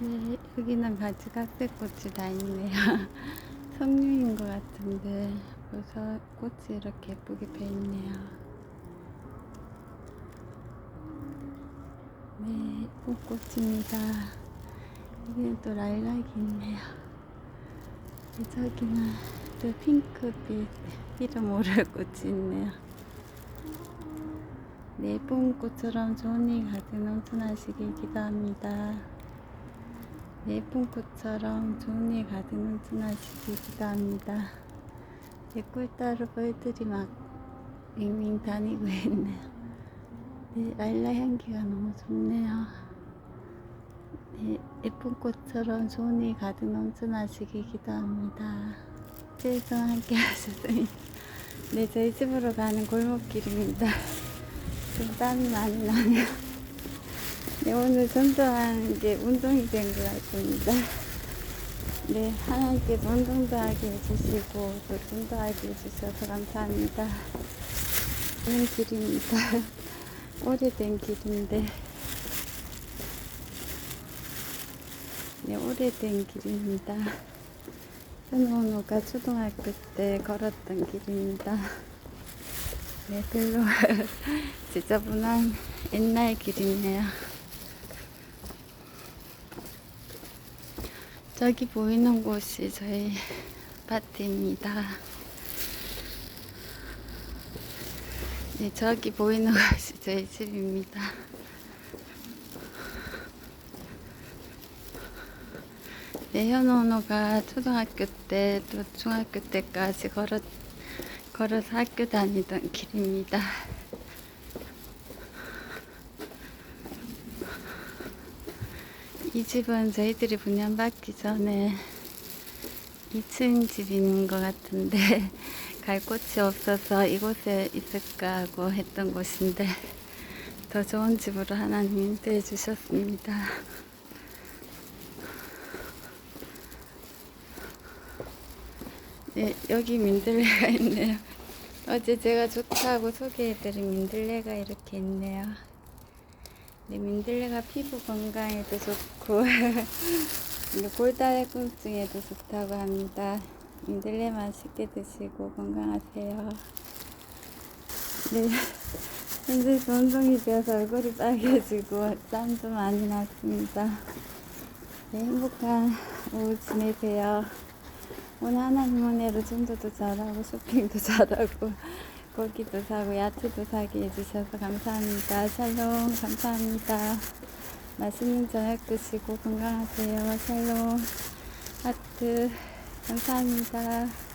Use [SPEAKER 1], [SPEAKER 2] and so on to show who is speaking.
[SPEAKER 1] 네, 여기는 가지각색꽃이 다 있네요. 석류인 것 같은데 벌써 꽃이 이렇게 예쁘게 펴 있네요. 네, 예쁜 꽃입니다. 여기는 또 라일락이 있네요. 네, 저기는 또 핑크빛 이름 모를 꽃이 있네요. 네, 예쁜 꽃처럼 좋은 일 가득 넘쳐나시길 기도합니다. 네, 예쁜 꽃처럼 좋은 일 가득 넘쳐나시길 기도합니다. 제 꿀따로 벌들이 막 윙윙 다니고 있네요. 네, 라일락 향기가 너무 좋네요. 네, 예쁜 꽃처럼 좋은 일 가득 넘쳐나시길 기도합니다. 세상 함께 하셨습니다. 네, 저희 집으로 가는 골목길입니다. 좀 땀이 많이 나네요. 네, 오늘 전도하는 게 운동이 된 것 같습니다. 네, 하나님께서 운동도 하게 해주시고, 또 전도하게 해주셔서 감사합니다. 좋은 길입니다. 오래된 길인데, 네, 오래된 길입니다. 현원호가 초등학교 때 걸었던 길입니다. 네, 별로 지저분한 옛날 길이네요. 저기 보이는 곳이 저희 밭입니다. 네, 저기 보이는 곳이 저희 집입니다. 네, 현원호가 초등학교 때 또 중학교 때까지 걸었, 걸어서 학교 다니던 길입니다. 이 집은 저희들이 분양 받기 전에 2층 집인 것 같은데 갈 곳이 없어서 이곳에 있을까 하고 했던 곳인데 더 좋은 집으로 하나님 인도해 주셨습니다. 네, 여기 민들레가 있네요. 어제 제가 좋다고 소개해드린 민들레가 이렇게 있네요. 네, 민들레가 피부 건강에도 좋고 골다공증에도 좋다고 합니다. 민들레 맛있게 드시고 건강하세요. 네, 현재 운동이 되어서 얼굴이 빨개지고 땀도 많이 났습니다. 네, 행복한 오후 지내세요. 오늘 하나님 은혜로 전도도 잘하고 쇼핑도 잘하고 고기도 사고 야채도 사게 해주셔서 감사합니다. 샬롬 감사합니다. 맛있는 저녁 드시고 건강하세요. 샬롬 하트 감사합니다.